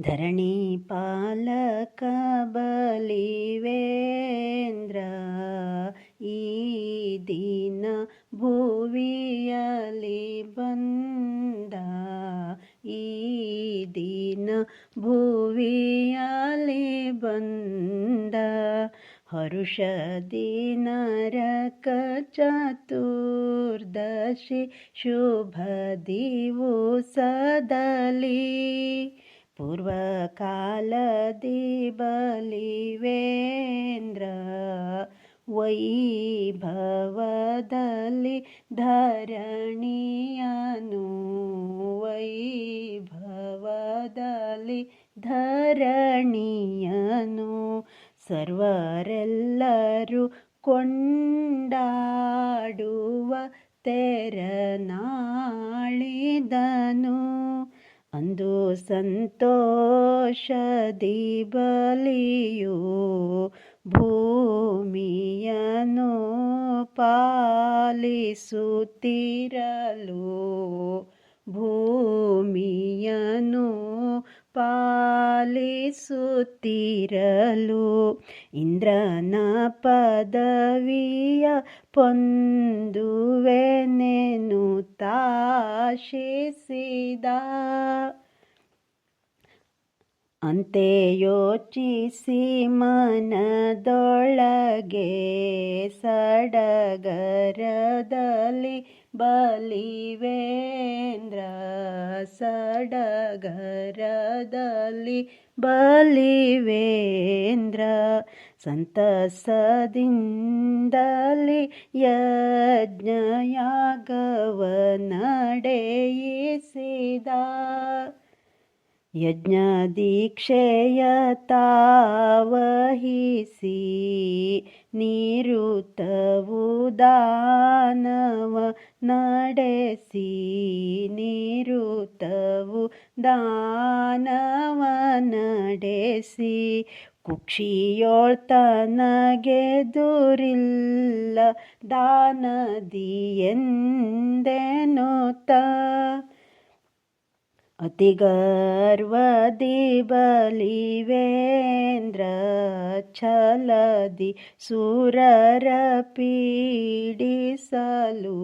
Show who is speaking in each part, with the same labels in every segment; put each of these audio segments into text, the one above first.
Speaker 1: ಧರಣಿ ಪಾಲಕ ಬಲಿವೇಂದ್ರ, ಈ ದಿನ ಭುವಿಯಲಿ ಬಂದ, ಈ ದಿನ ಭುವಿಯಲಿ ಬಂದ. ಹರುಷದಿ ನರಕ ಚತುರ್ದಶಿ ಶುಭ ದಿವಸದಲ್ಲಿ ಪೂರ್ವಕಾಲದಿ ಬಲಿವೇಂದ್ರ ವೈಭವದಲ್ಲಿ ಧರಣಿಯನು ವೈಭವದಲ್ಲಿ ಧರಣಿಯನು ಸರ್ವರೆಲ್ಲರೂ ಕೊಂಡಾಡುವ ತೆರನಾಳಿದನು ಅಂದು ಸಂತೋಷದಿ ಬಲಿಯು ಭೂಮಿಯನು ಪಾಲಿಸುತ್ತಿರಲು. ಭೂಮಿಯನು ಪಾಲಿಸುತ್ತಿರಲು ಇಂದ್ರನ ಪದವಿಯ ಪೊಂದುವೆನೆನು ತಾಶಿಸಿದ ಅಂತೆ ಯೋಚಿಸಿ ಮನದೊಳಗೆ ಸಡಗರದಲ್ಲಿ ಬಲಿವೇಂದ್ರ ಸಡಗರದಲ್ಲಿ ಬಲಿವೇಂದ್ರ ಸಂತಸದಿಂದಲಿ ಯಜ್ಞಯಾಗವ ನಡೆಯಿಸಿದ. ಯಜ್ಞ ದೀಕ್ಷೆಯ ತಾವಹಿಸಿ ನಿರುತವು ದಾನವ ನಡೆಸಿ ನಿರುತವು ದಾನವ ನಡೆಸಿ. ಕುಕ್ಷಿಯೋಳ್ತನಗೆ ದೂರಿಲ್ಲ ದುರಿಲ್ಲ ದಾನದಿ ಎಂದೆನುತ. ಅತಿ ಗರ್ವದಿ ಬಲಿವೇಂದ್ರ ಛಲದಿ ಸುರರ ಪೀಡಿಸಲು.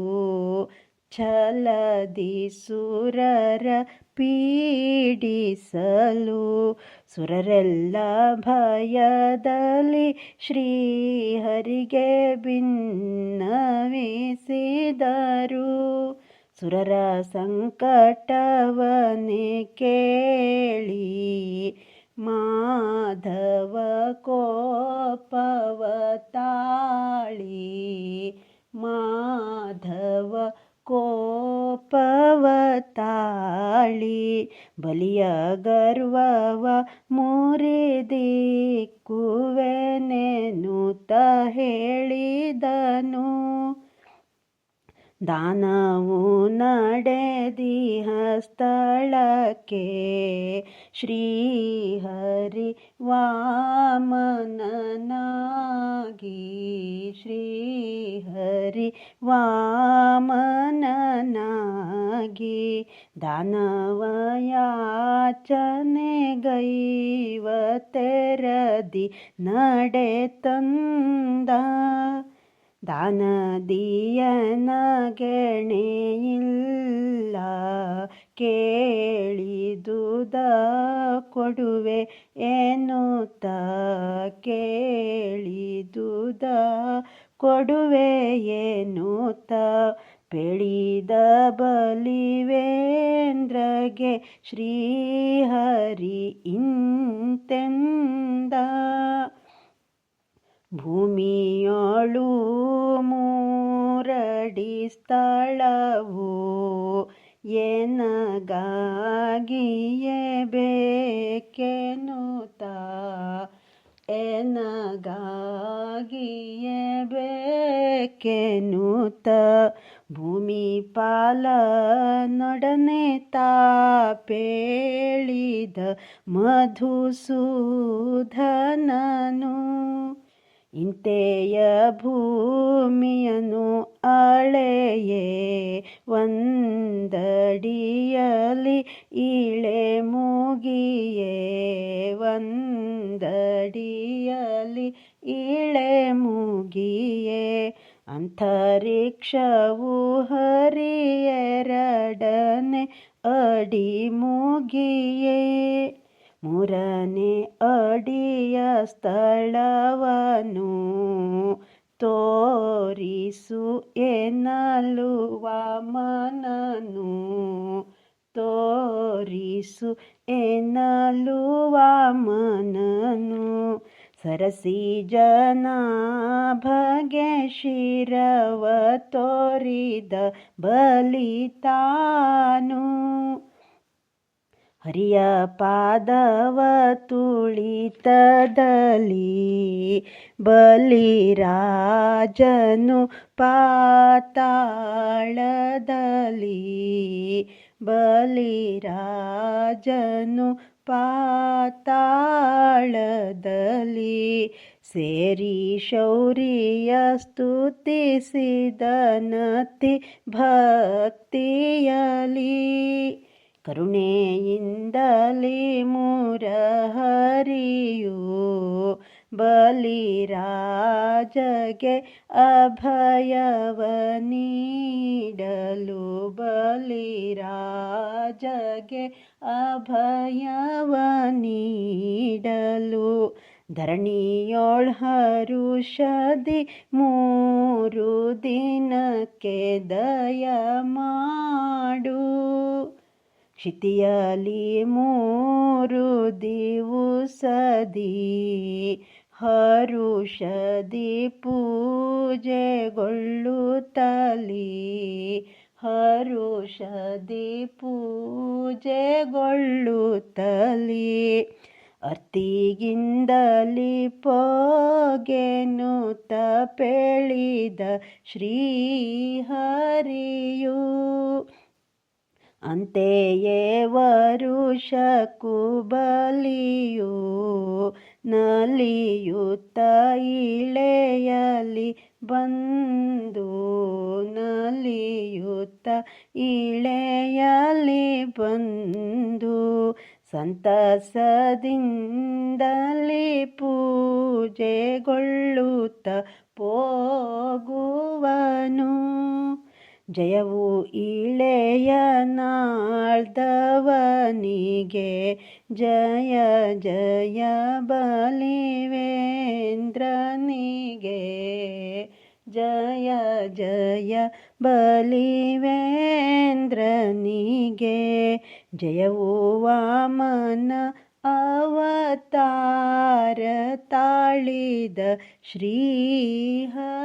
Speaker 1: ಛಲದಿ ಸುರರ ಪೀಡಿಸಲು. ಸುರರೆಲ್ಲ ಭಯದಲ್ಲಿ ಶ್ರೀಹರಿಗೆ ಭಿನ್ನವಿಸಿದರು ಸುರರ ಸಂಕಟವನೇ ಕೇಳಿ ಮಾಧವ ಕೋಪವ ತಾಳಿ ಮಾಧವ ಕೋಪವ ತಾಳಿ ಬಲಿಯ ಗರ್ವವ ಮುರಿದಿಕ್ಕುವೆನೆನುತ ಹೇಳಿದನು ದಾನವು ನಡೆದಿಹ ಸ್ಥಳಕ್ಕೆ ಶ್ರೀಹರಿ ವಾಮನನಾಗಿ ಶ್ರೀಹರಿ ವಾಮನನಾಗಿ ದಾನವಯಾಚನೆಗೈವ ತೆರದಿ ನಡೆ ತಂದ ದಾನದಿಯನ ಗೆಣೆಯಿಲ್ಲ ಕೇಳಿದುದ ಕೊಡುವೆ ಎನ್ನುತ್ತ ಕೇಳಿದುದ ಕೊಡುವೆ ಎನ್ನುತ್ತ ಬೆಳಿದ ಬಲಿವೇಂದ್ರಗೆ ಶ್ರೀಹರಿ ಇಂತೆಂದ. ಭೂಮಿಯೋಳು ಮೂರಡಿ ಸ್ಥಳವು ಎನಗಾಗಿಯೇ ಭೂಮಿ ಎನಗಾಗಿಯೇ ನೊಡನೆ ಭೂಮಿ ಪಾಲನೊಡನೆ ತಾಪೇಳಿದ ಮಧುಸೂಧನನು ಇಂತೆಯ ಭೂಮಿಯನು ಬಾಳೆಯೇ ಒಂದಡಿಯಲಿ ಇಳೆ ಮೂಗಿಯೇ ಒಂದಡಿಯಲಿ ಇಳೆ ಮೂಗಿಯೇ ಅಂತರಿಕ್ಷವು ಹರಿಯರಡನೆ ಅಡಿ ಮೂಗಿಯೇ ಮೂರನೇ ಅಡಿಯ ಸ್ಥಳವನು ತೋ ತೋರಿಸು ಎನ್ನಲುವ ಮನನು ತೋರಿಸು ಎನ್ನಲುವ ಮನನು ಸರಸಿ ಜನ ಭಗೆ ಶಿರವ ತೋರಿದ ಬಲಿತಾನು ಹರಿಯ ಪಾದವ ತುಳಿತದಲ್ಲಿ ಬಲಿರಾಜನು ಪಾತಾಳದಲ್ಲಿ ಬಲಿರಾಜನು ಪಾತಾಳದಲ್ಲಿ ಸೇರಿ ಶೌರ್ಯ ಸ್ತುತಿಸಿದನತಿ ಭಕ್ತಿಯಲಿ ಕರುಣೆಯಿಂದಲೇ ಮುರಹರಿಯು ಬಲಿರಾಜಗೆ ಅಭಯವ ನೀಡಲು ಬಲಿರಾಜಗೆ ಅಭಯವ ನೀಡಲು ಧರಣಿಯೋಳ್ ಹರುಷದಿ ಮೂರು ದಿನಕ್ಕೆ ದಯ ಮಾಡು. ಕ್ಷಿತಿಯಲಿ ಮೂರು ದಿವಸದಿ ಹರುಷದಿ ಪೂಜೆಗೊಳ್ಳುತ್ತಲಿ. ಹರುಷದಿ ಪೂಜೆಗೊಳ್ಳುತ್ತಲಿ. ಅರ್ತಿಗಿಂದಲಿ ಪೋಗೆನು ಶ್ರೀ ಶ್ರೀಹರಿಯು ಅಂತೆಯೇ ವರುಷಕ್ಕೂ ಬಲಿಯು ನಲಿಯುತ್ತ ಇಳೆಯಲಿ ಬಂದು ನಲಿಯುತ್ತ ಇಳೆಯಲಿ ಬಂದು ಸಂತಸದಿಂದಲಿ ಪೂಜೆಗೊಳ್ಳುತ್ತ ಪೋಗುವನು. ಜಯವು ಇಳೆಯ ನಾಳ್ದವನಿಗೆ ಜಯ ಜಯ ಬಲಿವೇಂದ್ರನಿಗೆ ಜಯ ಜಯ ಬಲಿವೇಂದ್ರನಿಗೆ ಜಯವು ವಾಮನ ಅವತಾರ ತಾಳಿದ ಶ್ರೀಹರಿಗೆ.